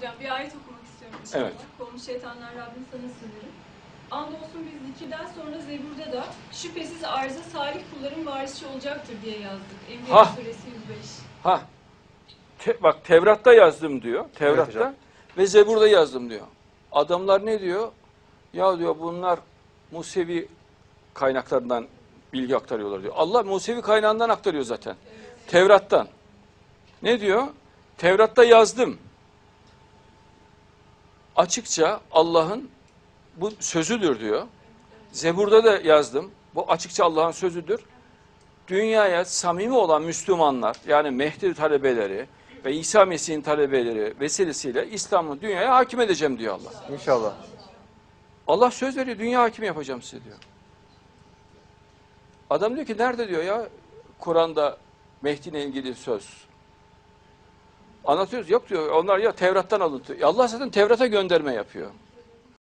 Hocam bir ayet okumak istiyorum inşallah. Evet. Kovmuş şeytanlar Rabbim sana sığınırım. Andolsun biz zikirden sonra Zebur'da da şüphesiz arıza salih kulların varisi olacaktır diye yazdık. Enbiya Ha. suresi 105. Ha. Te- bak Tevrat'ta yazdım diyor. Evet Tevrat'ta hocam. ve Zebur'da yazdım diyor. Adamlar ne diyor? Ya diyor bunlar Musevi kaynaklarından bilgi aktarıyorlar diyor. Allah Musevi kaynağından aktarıyor zaten. Tevrat'tan. Ne diyor? Tevrat'ta yazdım. Açıkça Allah'ın bu sözüdür diyor. Zebur'da da yazdım. Bu açıkça Allah'ın sözüdür dünyaya samimi olan Müslümanlar yani Mehdi talebeleri ve İsa Mesih'in talebeleri vesilesiyle İslam'ı dünyaya hakim edeceğim diyor Allah. İnşallah. Allah söz veriyor dünya hakimi yapacağım size diyor. Adam diyor ki nerede diyor ya Kur'an'da Mehdi'yle ilgili söz. Anlatıyoruz yok diyor onlar ya Tevrat'tan alıntı. Allah zaten Tevrat'a gönderme yapıyor.